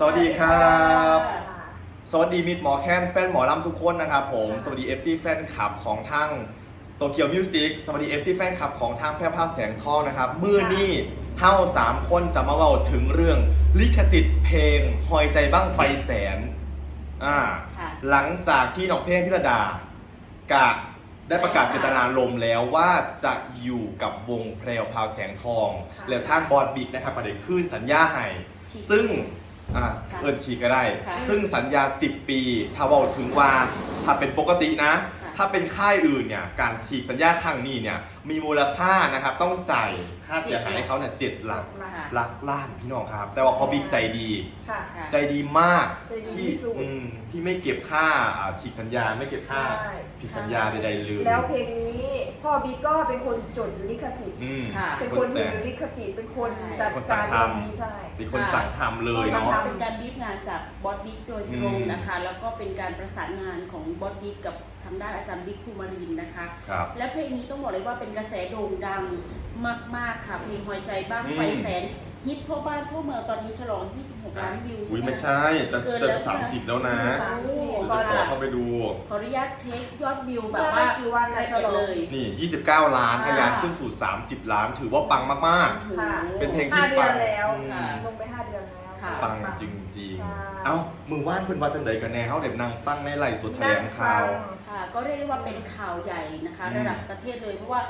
สวัสดีครับ สวัสดีมิดหมอแคนแฟนหมอลำทุกคนนะครับผม สวัสดี FC แฟนคลับของทางโตเกียวมิวสิกสวัสดี FC แฟนคลับของทางแพร่ภาพแสงทองนะครับ มือนี่เฮ้าสามคนจะมาเล่าถึงเรื่องลิขสิทธิ์เพลงหอยใจบ้างไฟแสนอ่าค่ะหลังจากที่น้องเพลงพิรดากะได้ประกาศเจตนารมณ์แล้วว่าจะอยู่กับวงเพลวพราวแสงทอง ค่ะ แล้วทางบอดบิ๊กนะครับประเด็นขึ้นสัญญาให้ฉีกซึ่ง อ่าค่ะเอินชีก็ได้ ค่ะซึ่งสัญญา 10 ปี ถ้าบอกถึงว่าถ้าเป็นปกตินะ ค่ะถ้าเป็นค่ายอื่นเนี่ยการฉีกสัญญาครั้งนี้เนี่ยมีมูลค่านะครับต้องจ่ายค่าเสียหายให้เขาเนี่ยเจ็ดหลักค่ะ หลักล้านพี่น้องครับ แต่ว่าพอบิ๊กใจดี ค่ะ ค่ะ ใจดีมากใจดีที่ที่สุด อืมที่ไม่เก็บค่าอ่าฉีกสัญญาไม่เก็บค่าใช่ผิดสัญญาใดๆเลย แล้วเพลงนี้ พ่อบิ๊กก็เป็นคนจดลิขสิทธิ์ อืมค่ะ เป็นคนถือลิขสิทธิ์เป็นคนจัดคนสั่กางรทำ เรื่องนี้ใช่ เป็นคนสั่งทำเลยเนาะค่ะเป็นการบีบงานจากบอสบิ๊กโดยตรงอืมนะคะ แล้วก็เป็นการประสานงานของบอสบิ๊กกับ ทางด้านอาจารย์บิ๊กภูมารินนะคะ ครับ และเพลงนี้ต้องบอกเลยว่าเป็นกระแสโด่งดังมาก ๆ ค่ะ เพลงหอยใจบ้างอืมไฟแสนฮิตทั่วบ้านทั่วเมืองตอนนี้ฉลอง 26 ล้านวิวอุ้ยใช่ไหมไม่ใช่จะเกินจะแล้วสามสิบแล้วนะสามสิบผมจะขอเข้าไปดู ขออนุญาตเช็คยอดวิวแบเมื่บอไม่ว่ากี่วันนะละฉเอียลดองเลย นี่ 29 ล้านค่ะทะยานขึ้นสู่ 30 ล้าน ถือว่าปังมากโอ้โหค่ะเป็นเพลงที่ห้าเดือนแล้ว อืมค่ะลงไปห้าเดือนแล้ว ค่ะๆปังจริงใช่ๆเอ้ามือว่านเพิ่นว่าจังไดกันแน่เฮาเด็ดนางฟังในไลฟ์สดแถลงข่าว ค่ะ ก็เรียกได้ว่าเป็นข่าวใหญ่นะคะ อืม ระดับประเทศเลยเพราะว่า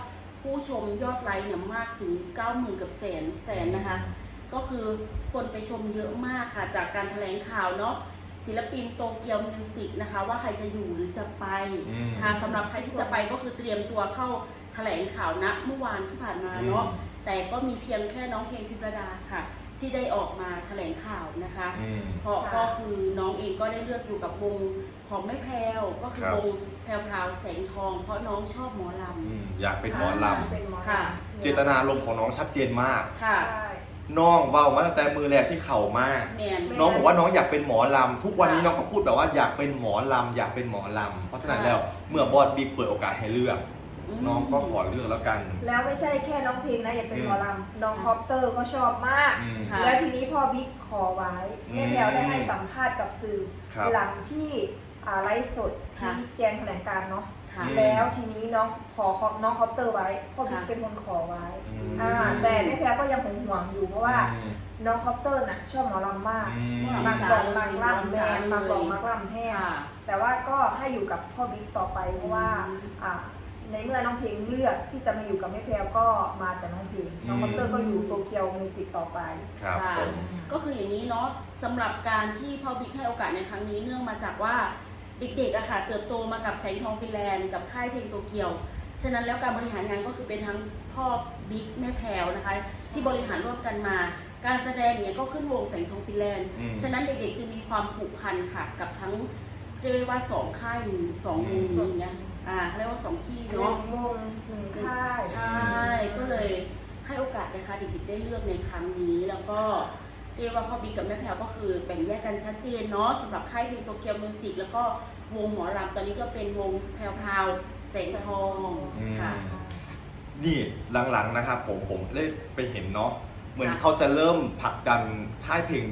ผู้ชมยอดไลค์เนี่ยมากถึง 90,000กับแสนแสนนะคะ ก็คือคนไปชมเยอะมากค่ะ จากการแถลงข่าวเนาะศิลปินโตเกียวมิวสิกนะคะ ว่าใครจะอยู่หรือจะไปอืม ค่ะสำหรับใครที่จะไปก็คือเตรียมตัวเข้าแถลงข่าวณเมื่อวานที่ผ่านมาเนาะอืมแต่ก็มีเพียงแค่น้องเพลงพิรดาค่ะ ที่ได้ออกมาแถลงข่าวนะคะ อืม เพราะค่ะก็คือน้องเองก็ได้เลือกอยู่กับวงของแม่แพรวก็คือครับ วงแพรวพราวแสงทอง เพราะน้องชอบหมอล อืมอยากเป็นหมอลเป็นหมอค่ะำ เจตนารมณ์ของน้องชัดเจนมากำค่ะ ใช่น้องเว้ามาตั้งแต่มือแรกที่เข่ามา แมนแม่น้องบอกว่าน้องอยากเป็นหมอลำ ทุกวันนี้ค่ะ น้องก็พูดแบบว่าอยากเป็นหมอลำอยากเป็นหมอลำ เพราะฉะนั้นค่ะแล้วเมื่อบอสบิ๊กเปิดโอกาสให้เลือกม น้องก็ขอเลือกแล้วกัน แล้วไม่ใช่แค่น้องเพลงนะ อยากเป็นอืมหมอลำน้องคอปเตอร์ก็ชอบมาก อืมค่ะ แล้วทีนี้พ่อบิ๊กขอไว้อืมแม่แพลวได้ให้สัมภาษณ์กับสื่อ ครับ หลังที่อ่าไลฟ์สดค่ะชี้แจงแถลงการณ์เนาะ ค่ะ อืม แล้วทีนี้น้องขอน้องคอปเตอร์ไว้พ่อบิ๊กค่ะ เป็นคนขอไว้ อืม อ่า แต่แม่แพลวก็ยังหงห่วงอยู่เพราะว่า อืม น้องคอปเตอร์น่ะชอบหมอลำมากอืมมากบอกมากล่ำแมนมากบอกมากล่ำแห้ง ค่ะ แต่ว่าก็ให้อยู่กับพ่อบิ๊กต่อไปเพราะว่าอืม อ่า ในเมื่อน้องเพลงเลือกที่จะมาอยู่กับแม่แพลวก็มาแต่น้องเพลงน้องคอปเตอร์ก็อยู่โตเกียวมิวสิกต่อไป ครับค่ะผมก็คืออย่างนี้เนาะสำหรับการที่พ่อบิ๊กให้โอกาสในครั้งนี้เนื่องมาจากว่าเด็กๆอะค่ะเติบโตมากับแสงทองฟินแลนด์กับค่ายเพลงโตเกียว ฉะนั้นแล้วการบริหารงานก็คือเป็นทั้งพ่อบิ๊กแม่แพรวนะคะ ที่บริหารร่วมกันมา การแสดงเนี่ยก็ขึ้นวงแสงทองฟินแลนด์ อืม ฉะนั้นเด็กๆจะมีความผูกพันค่ะกับทั้งเรียกได้ว่าสองค่ายหรือสองวงอืมนี้เนี่ย อ่าเขาเรียกว่าสองที่หนึ่เนาะ งวงหนึ่งค่าย ใช่ ก็เลยให้โอกาสนะคะเด็กๆได้เลือกในครั้งนี้แล้วก็เรียกว่าพ่อบิ๊กกับแม่แพรวก็คือแบ่งแยกกันชัดเจนเนาะสำหรับค่ายเพลงโตเกียวมิวสิกแล้วก็วงหมอรำตอนนี้ก็เป็นวงแพรวพราวแสงทองค่ะ นี่หลังๆนะครับผมผมได้ไปเห็นเนาะเหมือนค่ะ เขาจะเริ่มผลักดันค่ายเพลง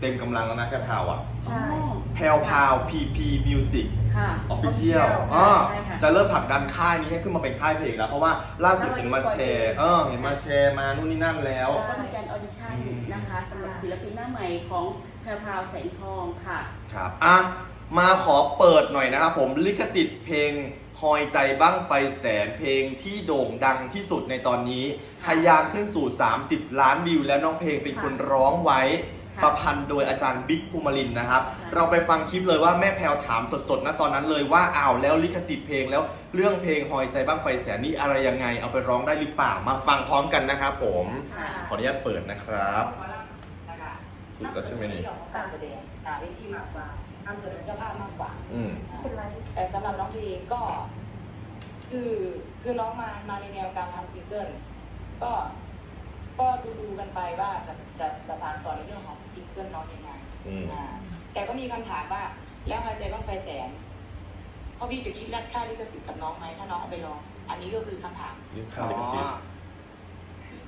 เต็มกำลังแล้วนะแค่พาวอะใช่อ๋อแพลวพาว PP Music ค่ะ Official Official อ่าใช่ค่ะ จะเริ่มผลักดันค่ายนี้ให้ขึ้นมาเป็นค่ายเพลงแล้ว เพราะว่าล่าสุดเห็นมาแชร์ เออ เห็นมาแชร์มานู่นนี่นั่นแล้ว แล้วก็มีการออดิชั่นอืมนะคะสำหรับศิลปินหน้าใหม่ของแพรวพราวแสงทองค่ะ ครับ อะ มาขอเปิดหน่อยนะครับผม ลิขสิทธิ์เพลงหอยใจบ้างไฟแสนเพลงที่โด่งดังที่สุดในตอนนี้ ทะยานขึ้นสู่ 30 ล้านวิวแล้วน้องเพลงเป็นคนร้องไว้ ค่ะ ประพันธ์โดยอาจารย์บิ๊กภูมิลินนะครับค่ะเราไปฟังคลิปเลยว่าแม่แพลวถามสดๆนะตอนนั้นเลยว่าอ้าวแล้วลิขสิทธิ์เพลงแล้วเรื่องเพลงหอยใจบ้างไฟแสนนี่อะไรยังไง เอาไปร้องได้หรือเปล่ามาฟังพร้อมกันนะครับผม ค่ะขออนุญาตเปิดนะครับนะคะสุดแล้วใช่ไหมนี่เรื่องของการแสดงหนาเวทีมากกว่าอำเภอเจ้าภาพมากกว่าอืม เป็นไรแต่สำหรับน้องเพลงก็ คือคือน้องมามาในแนวการทำซิงเกิลก็ ก็ดูดูๆกันไปว่าจะจะจะสานต่อในเรื่องของซิงเกิลน้องยังไงอืมอ่าแต่ก็มีคำถามว่า แล้วหายใจบ้างไฟแสนพ่อพี่จะคิดรัดค่าลิขสิทธิ์กับน้องไหมถ้าน้องเอาไปร้อง อันนี้ก็คือคำถามนี่ค่าลิขสิทธิ์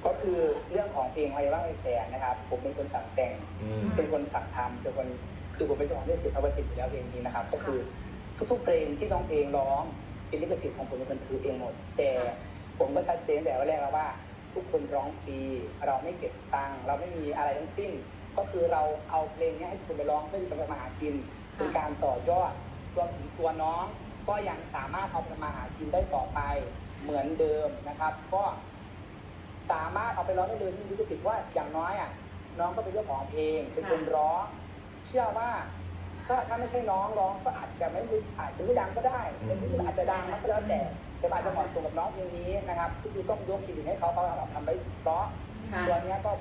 กก็คือเรื่องของเพลงไว้ว่าไอ้แฟนนะครับ ผมเป็นคนสั่งแต่ง อืม เป็นคนสั่งทำเป็นคนคือผมเป็นเจ้าของลิขสิทธิ์เอาสิทธิ์อยู่แล้วเพลงนี้นะครับ ก็คือทุกๆเพลงที่น้องเพลงร้องเป็นลิขสิทธิ์ของผมเป็นคนถือเองหมด แต่ผมก็ชัดเจนแต่ว่าแรกแล้วว่า ทุกคนร้องฟรีเราไม่เก็บตังค์เราไม่มีอะไรทั้งสิ้น ก็คือเราเอาเพลงนี้ให้ทุกคนไปร้องเพื่อที่จะมาหากินเป็นการต่อยอดรวมถึงตัวน้อง ก็ยังสามารถเอาไปมาหากินได้ต่อไปเหมือนเดิมนะครับ ก็สามารถเอาไปร้องได้เลยที่ลิขสิทธิ์ว่าอย่างน้อยอะน้องก็เป็นเจ้าของเพลงเป็นคนร้องเชื่อว่าถ้าถ้าไม่ใช่น้องร้องก็อาจจะไม่อาจจะไม่ดังก็ได้เป็นที่อาจจะดังมันก็แล้วแต่ แต่อาจจะเหมาะสมกับน้องเพลงนี้นะครับก็คือต้องยกเครดิตให้เขาเขาทำไว้เพราะค่ะตัวเนี้ยก็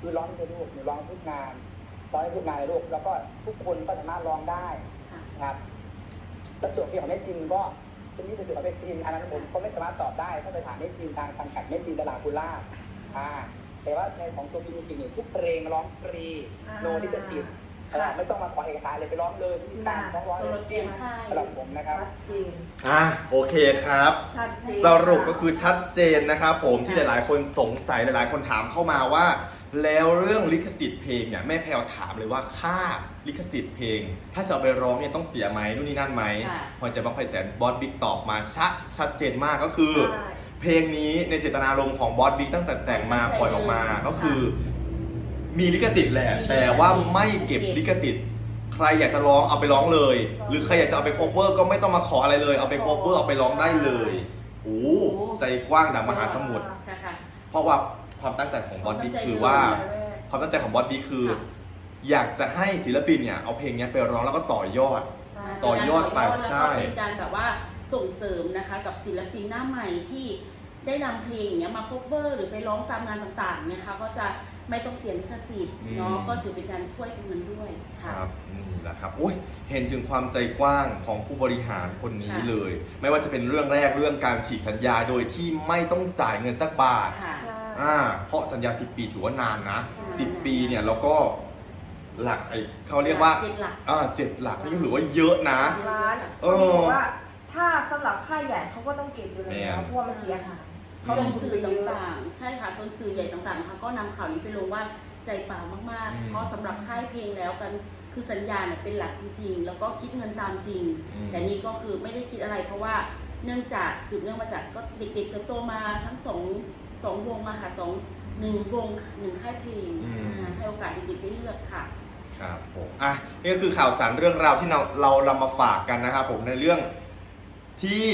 คือร้องในลูกหนูร้องทุกงานร้องให้ทุกงานในลูกแล้วก็ทุกคนก็สามารถร้องได้ค่ะนะครับแล้วส่วนเพลงของแม่จีนก็เป็นนี่เป็นส่วนของแม่จีนอันนั้นผมก็ไม่สามารถตอบได้ต้องไปถามแม่จีนทางทางกัดแม่จีนตลาดกุล่าอ่าแต่ว่าในของตัวพีมิวสิกเนี่ยทุกเพลงร้องฟรีอ่าโนลิขสิทธิ์อ่า ไม่ต้องมาขอเอกสารเลยไปร้องเลยไม่มีการร้องร้องสำหรับเตรียมค่ายสำหรับผมนะครับชัดเจนอะโอเคครับ ชัดเจนสรุปก็คือชัดเจนนะครับผมที่หลายๆ คนสงสัยหลายๆ คนถามเข้ามาว่า แล้วเรื่องลิขสิทธิ์เพลงเนี่ยแม่แพลวถามเลยว่าค่าลิขสิทธิ์เพลง ถ้าจะเอาไปร้องเนี่ยต้องเสียไหมนู่นนี่นั่นไหมค่ะพอเจะบังไฟแสนบอสบิ๊กตอบมาชัดชัดเจนมากก็คือใช่เพลงนี้ในเจตนารมณ์ของบอสบิ๊กตั้งแต่แต่งมาปล่อยออกมาก็คือ มีลิขสิทธิ์แหละ แต่ว่าไม่เก็บลิขสิทธิ์ ใครอยากจะร้องเอาไปร้องเลย หรือใครอยากจะเอาไป cover ก็ไม่ต้องมาขออะไรเลย เอาไป cover เอาไปร้องได้เลยโอ้โหใจกว้างดังมหาสมุทร ค่ะค่ะ เพราะว่าความตั้งใจของบอสบิ๊กคือว่า ความตั้งใจของบอสบิ๊กคือ ค่ะ อยากจะให้ศิลปินเนี่ยเอาเพลงเนี้ยไปร้องแล้วก็ต่อยอด ต่อยอดไปใช่ แล้วก็เป็นการแบบว่าส่งเสริมนะคะกับศิลปินหน้าใหม่ที่ได้นำเพลงอย่างเงี้ยมา cover หรือไปร้องตามงานต่างๆเนี่ยค่ะก็จะ ไม่ต้องเสียลิขสิทธิ์เนาะก็ถือเป็นการช่วยตรงนั้นด้วยคค่ะรับนี่แหละครับโอ้ยเห็นถึงความใจกว้างของผู้บริหารคนนี้ค่ะ เลย ไม่ว่าจะเป็นเรื่องแรกเรื่องการฉีกสัญญาโดยที่ไม่ต้องจ่ายเงินสักบาทค่ะ ใช่ อ่าเพราะสัญญา 10 ปีถือว่านานนะ ใช่ 10 ปีเนี่ยเราก็หลักไอ้เขาเรียกว่าเจ็ดหลัก อ่าเจ็ดหลักนี่ก็ถือว่าเยอะนะ ร้านเออเขาบอกว่าถ้าสำหรับค่ายใหญ่เขาก็ต้องเก็บอยู่แล้วแม่นเพราะว่ามันเสียหาย เขาลลงงทุนสื่ไปอเยอะต่างๆ ใช่ค่ะจนสื่อใหญ่ต่างๆนะคะก็นำข่าวนี้ไปลงว่าใจเปล่ามากอืมๆเพราะสำหรับค่ายเพลงแล้วกันคือสัญญาเนี่ยเป็นหลักจริง ๆ แล้วก็คิดเงินตามจริงอืมแต่นี่ก็คือไม่ได้คิดอะไร เพราะว่าเนื่องจากสืบเนื่องมาจากก็เด็กๆเติบโตมาทั้งสองสองวงมาค่ะสองหนึ่งวงหนึ่งค่ายเพลงอืมอ่าให้โอกาสเด็กๆได้เลือกค่ะครับผมอะนี่ก็คือข่าวสารเรื่องราวที่เราเรานำมาฝากกันนะครับผมในเรื่องที่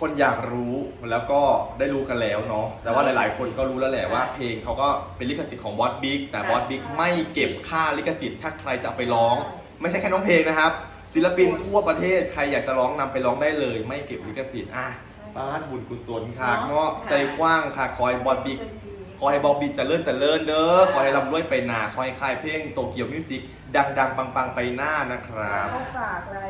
คนอยากรู้แล้วก็ได้รู้กันแล้วเนาะแต่ว่าหลายๆ คนก็รู้แล้วแหละว่า เพลงเขาก็เป็นลิขสิทธิ์ของบอสบิ๊กแต่ค่ะบอสบิ๊กไม่เก็บค่าลิขสิทธิ์ถ้าใครจะเอาไปร้อง ไม่ใช่แค่น้องเพลงนะครับ ศิลปินทั่วประเทศใครอยากจะร้องนำไปร้องได้เลย ไม่เก็บลิขสิทธิ์อะใช่บ้านบุญกุศลค่ะเนาะเนาะใจกว้างค่ะคอยบอสบิ๊กจะดีขอให้บอบบี้เจริญเจริญเด้อ ขอให้ร่ำรวยไปหนาขอให้ค่ายเพลงโตเกียวมิวสิกดัง ๆ ปัง ๆ ไปหน้านะครับเขาฝากไว้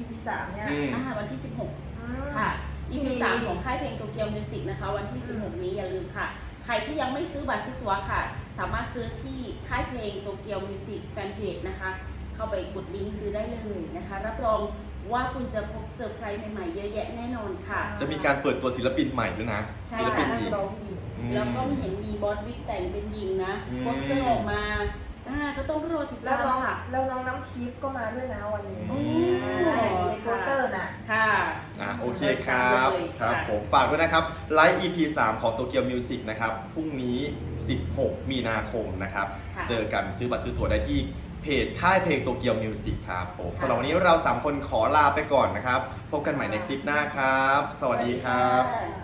EP สามเนี่ย อืม อ่าวันที่ 16อืมค่ะ อีพีอืมสามของค่ายเพลงโตเกียวมิวสิกนะคะ วันที่ 16 นี้อย่าลืมค่ะ ใครที่ยังไม่ซื้อบัตรซื้อตั๋วค่ะ สามารถซื้อที่ค่ายเพลงโตเกียวมิวสิกแฟนเพจนะคะ เข้าไปกดลิงก์ซื้อได้เลยนะคะ รับรองว่าคุณจะพบเซอร์ไพรส์ใหม่ๆเยอะแยะแน่นอนค่ะ จะมีการเปิดตัวศิลปินใหม่ด้วยนะใช่ศิลปินนัหญิกงร้องหญิง อืม แล้วก็ไม่เห็นมีบอสวิกแต่งเป็นหญิงนะอืม โปสเตอร์ออกมาอ่าก็ต้องรอติดแล้วตามน้องค่ะ แล้วน้องน้ำทิพย์ก็มาด้วยนะวันนี้อือ่าอยู่ในโปสเตอร์น่ะ ค่ะ อะโอเคครับเลยครับค่ะผมฝากด้วยนะครับไลฟ์ EP 3 ของโตเกียวมิวสิกนะครับพรุ่งนี้ 16 มีนาคมนะครับ ค่ะ เจอกันซื้อบัตรซื้อตั๋วได้ที่เพจค่ายเพลงโตเกียวมิวสิกครับผมสำหรับวันนี้เรา 3 คนขอลาไปก่อนนะครับ พบกันใหม่ในคลิปหน้าครับ สวัสดีครับสวัสดีค่ะ